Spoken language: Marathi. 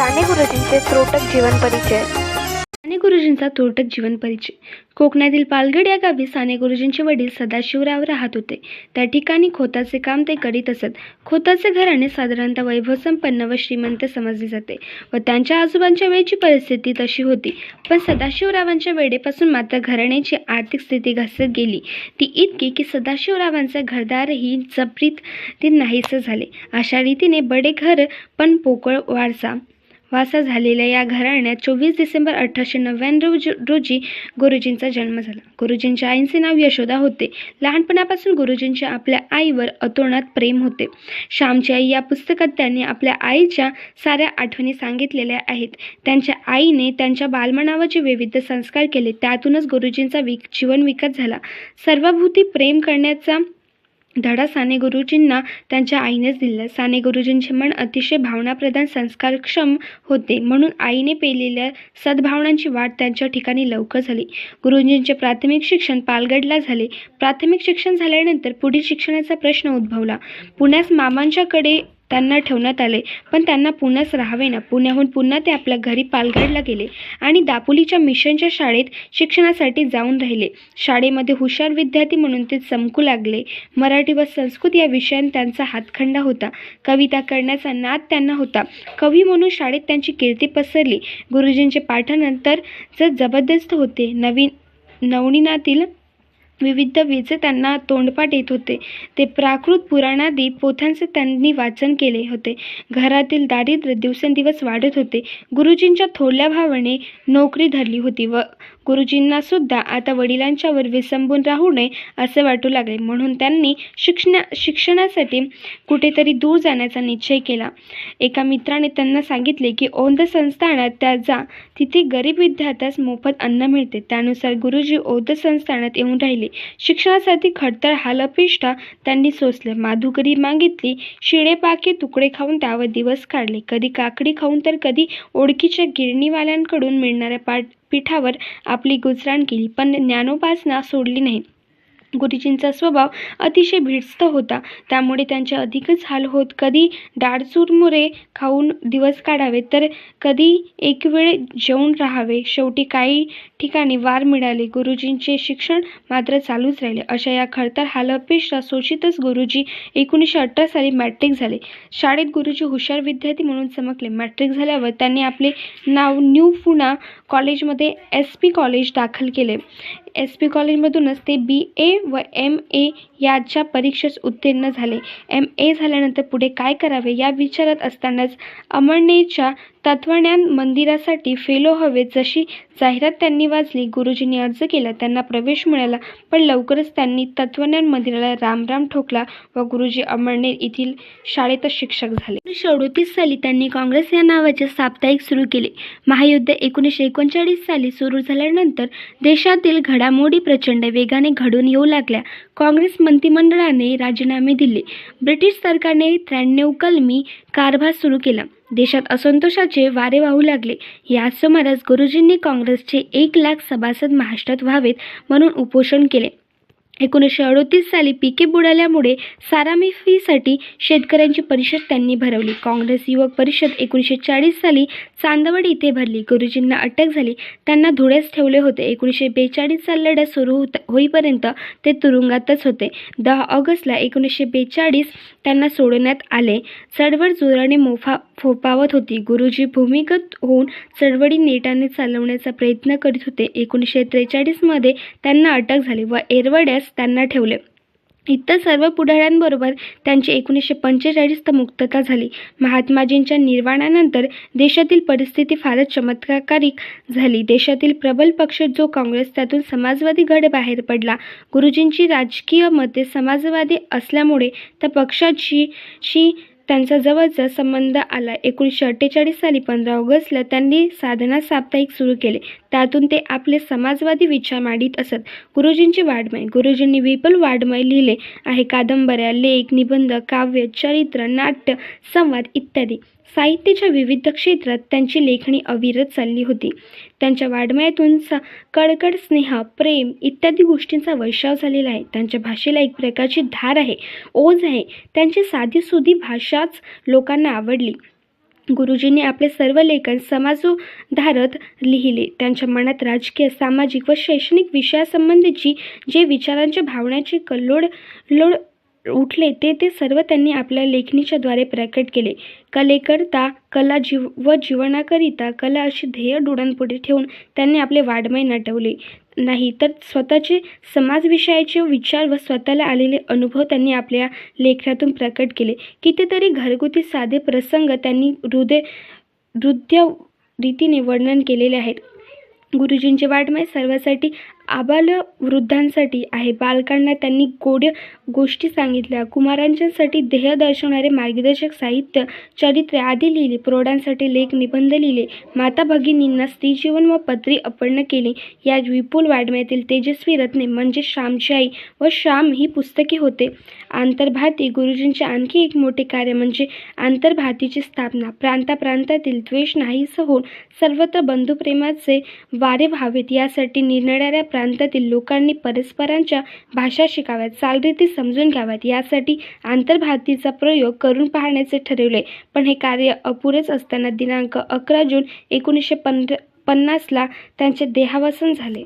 साने गुरुजींचे त्रोटक जीवन परिचय. साने गुरुजींचा तोटक जीवन परिचय. कोकणातील पालगड या गावी साने गुरुजींचे वडील सदाशिवराव राहत होते. त्या ठिकाणी खोताचे काम ते करीत असत. खोताचे घराणे साधारणतः वैभवसंपन्न व श्रीमंत समजले जाते व त्यांच्या आजोबांच्या वेळची परिस्थिती तशी होती. पण सदाशिवरावांच्या वेळेपासून मात्र घराण्याची आर्थिक स्थिती घसरत गेली. ती इतकी की सदाशिवरावांचे घरदारही जबरीत ते नाहीसे झाले. अशा रीतीने बडे घर पण पोकळ वारसा वासा झालेल्या या घराण्यात चोवीस डिसेंबर अठराशे नव्याण्णव रोजी रोजी गुरुजींचा जन्म झाला. गुरुजींच्या आईंचे नाव यशोदा होते. लहानपणापासून गुरुजींचे आपल्या आईवर अतोनात प्रेम होते. श्यामची आई या पुस्तकात त्यांनी आपल्या आईच्या साऱ्या आठवणी सांगितलेल्या आहेत. त्यांच्या आईने त्यांच्या बालमनावाचे विविध संस्कार केले त्यातूनच गुरुजींचा विक जीवन विकास झाला. सर्वभूती प्रेम करण्याचा धडा साने गुरुजींना त्यांच्या आईनेच दिला. साने गुरुजींचे मन अतिशय भावनाप्रधान संस्कारक्षम होते. म्हणून आईने पेलेल्या सद्भावनांची वाट त्यांच्या ठिकाणी लवकर झाली. गुरुजींचे प्राथमिक शिक्षण पालगडला झाले. प्राथमिक शिक्षण झाल्यानंतर पुढील शिक्षणाचा प्रश्न उद्भवला. पुण्यास मामांच्याकडे त्यांना ठेवण्यात आले. पण त्यांना पुण्यास राहावे ना. पुण्याहून पुन्हा ते आपल्या घरी पालघरला गेले आणि दापोलीच्या मिशनच्या शाळेत शिक्षणासाठी जाऊन राहिले. शाळेमध्ये हुशार विद्यार्थी म्हणून ते चमकू लागले. मराठी व संस्कृत या विषयात त्यांचा हातखंडा होता. कविता करण्याचा नाद त्यांना होता. कवी म्हणून शाळेत त्यांची कीर्ती पसरली. गुरुजींचे पाठानंतर जर जबरदस्त होते. नवीन नवनीनातील विविध विजे त्यांना तोंडपाठ येत होते. ते प्राकृत पुराणादी पोथ्यांचे त्यांनी वाचन केले होते. घरातील दारिद्र्य दिवसेंदिवस वाढत होते. गुरुजींच्या थोरल्या भावाने नोकरी धरली होती व गुरुजींना सुद्धा आता वडिलांच्यावर विसंबून राहू नये असे वाटू लागले. म्हणून त्यांनी शिक्षणा शिक्षणासाठी कुठेतरी दूर जाण्याचा निश्चय केला. एका मित्राने त्यांना सांगितले की औंध संस्थानात त्या जा. तिथे गरीब विद्यार्थ्यास मोफत अन्न मिळते. त्यानुसार गुरुजी औंध संस्थानात येऊन राहिले. शिक्षणासाठी खडतर हालपिष्टा त्यांनी सोसले माधुकरी मागितली शिळेपाके तुकडे खाऊन त्यावर दिवस काढले. कधी काकडी खाऊन तर कधी ओळखीच्या गिरणीवाल्यांकडून मिळणाऱ्या पाठ पिठावर आपली गुजराण केली पण ज्ञानोपासना सोडली नाही. गुरुजींचा स्वभाव अतिशय भिडस्त होता. त्यामुळे त्यांचे अधिकच हाल होत. कधी डाळ चुरमुरे खाऊन दिवस काढावे तर कधी एक वेळ जेवून राहावे. शेवटी काही ठिकाणी वार मिळाले. गुरुजींचे शिक्षण मात्र चालूच राहिले. अशा या खडतर हालअपेक्षा शोषितच गुरुजी एकोणीसशे अठरा साली मॅट्रिक झाले. शाळेत गुरुजी हुशार विद्यार्थी म्हणून चमकले. मॅट्रिक झाल्यावर त्यांनी आपले नाव न्यू पुणा कॉलेजमध्ये एस पी कॉलेज दाखल केले. एस पी कॉलेजमधूनच ते बी ए व एम ए याच्या परीक्षेस उत्तीर्ण झाले. एम ए झाल्यानंतर पुढे काय करावे या विचारात असतानाच अमळनेच्या तत्वज्ञान मंदिरासाठी फेलो हवे जशी जाहिरात त्यांनी वाचली गुरुजींनी अर्ज केला त्यांना प्रवेश मिळाला पण लवकरच त्यांनी तत्वज्ञान मंदिराला रामराम ठोकला व गुरुजी अमळनेर येथील शाळेतच शिक्षक झाले. एकोणीसशे अडोतीस साली त्यांनी काँग्रेस या नावाचे साप्ताहिक सुरू केले. महायुद्ध एकोणीसशे एकोणचाळीस साली सुरू झाल्यानंतर देशातील घड घडामोडी प्रचंड वेगाने घडून येऊ लागल्या. काँग्रेस मंत्रिमंडळाने राजीनामे दिले. ब्रिटिश सरकारने त्र्याण्णव कलमी कारभार सुरू केला. देशात असंतोषाचे वारे वाहू लागले. याच सुमारास गुरुजींनी काँग्रेसचे एक लाख सभासद महाराष्ट्रात व्हावेत म्हणून उपोषण केले. एकोणीसशे अडोतीस साली पिके बुडाल्यामुळे सारामिफीसाठी शेतकऱ्यांची परिषद त्यांनी भरवली. काँग्रेस युवक परिषद एकोणीसशे चाळीस साली चांदवड इथे भरली. गुरुजींना अटक झाली. त्यांना धुळ्यास ठेवले होते. एकोणीसशे बेचाळीस साल लढा सुरू होत होईपर्यंत ते तुरुंगातच होते. दहा ऑगस्टला एकोणीसशे बेचाळीस त्यांना सोडण्यात आले. चळवळ जोराने मोफा फोपावत होती. गुरुजी भूमिगत होऊन चळवळी नेटाने चालवण्याचा प्रयत्न करीत होते. एकोणीसशे त्रेचाळीसमध्ये त्यांना अटक झाली व एरवड्यास त्यांना ठेवले. इतर सर्व पुढाऱ्यांबरोबर त्यांची एकोणीसशे पंचेचाळीस तर मुक्तता झाली. महात्माजींच्या निर्वाणानंतर देशातील परिस्थिती फारच चमत्कारिक झाली. देशातील प्रबल पक्ष जो काँग्रेस त्यातून समाजवादी गड बाहेर पडला. गुरुजींची राजकीय मते समाजवादी असल्यामुळे त्या पक्षाची शी त्यांचा जवळचा संबंध आला. एकोणीसशे अठ्ठेचाळीस साली पंधरा ऑगस्टला त्यांनी साधना साप्ताहिक सुरू केले. त्यातून ते आपले समाजवादी विचार मांडित असत. गुरुजींची वाड्मय. गुरुजींनी विपुल वाड्मय लिहिले आहे. कादंबऱ्या लेख निबंध काव्य चरित्र नाट्य संवाद इत्यादी. साहित्याच्या विविध क्षेत्रात त्यांची लेखणी अविरत चालली होती. त्यांच्या वाङ्मयातून सा कडकड स्नेह प्रेम इत्यादी गोष्टींचा वर्षाव झालेला आहे. त्यांच्या भाषेला एक प्रकारची धार आहे ओझ आहे. त्यांची साधीसुधी भाषाच लोकांना आवडली. गुरुजींनी आपले सर्व लेखन समाजोधारत लिहिले. त्यांच्या मनात राजकीय सामाजिक व शैक्षणिक विषयासंबंधीची जे विचारांच्या भावनांची कल्लोड लोड उठले ते ते सर्व त्यांनी आपल्या लेखणीच्या द्वारे प्रकट केले. कलेकरता कला जीव व जीवनाकरिता कला अशी ध्येय डोळ्यांपुढे ठेवून त्यांनी आपले वाङ्मय नटवले. नाही तर स्वतःचे समाजविषयाचे विचार व स्वतःला आलेले अनुभव त्यांनी आपल्या लेखनातून प्रकट केले. कितीतरी घरगुती साधे प्रसंग त्यांनी हृदय हृदय रीतीने वर्णन केलेले आहेत. गुरुजींचे वाङ्मय सर्वांसाठी आबाल वृद्धांसाठी आहे. बालकांना त्यांनी गोड गोष्टी सांगितल्या. कुमारांच्यासाठी ध्येय दर्शवणारे मार्गदर्शक साहित्य चरित्रे आदी लिहिली. प्रौढांसाठी लेख निबंध लिहिले. माता भगिनींना स्त्रीजीवन व पत्री अपर्ण केली. या विपुल वाडम्यातील तेजस्वी रत्ने म्हणजे श्यामची आई व श्याम ही पुस्तके होते. आंतरभारती गुरुजींचे आणखी एक मोठे कार्य म्हणजे आंतरभारतीची स्थापना. प्रांताप्रांतातील द्वेष नाहीसं होऊन सर्वत्र बंधुप्रेमाचे वारे व्हावेत यासाठी निरनिराळ्या प्रांतातील लोकांनी परस्परांच्या भाषा शिकाव्यात चालरीती समजून घ्याव्यात यासाठी आंतरभारतीचा प्रयोग करून पाहण्याचे ठरवले. पण हे कार्य अपुरेच असताना दिनांक अकरा जून एकोणीसशे पंधरा पन्नासला त्यांचे देहावसन झाले.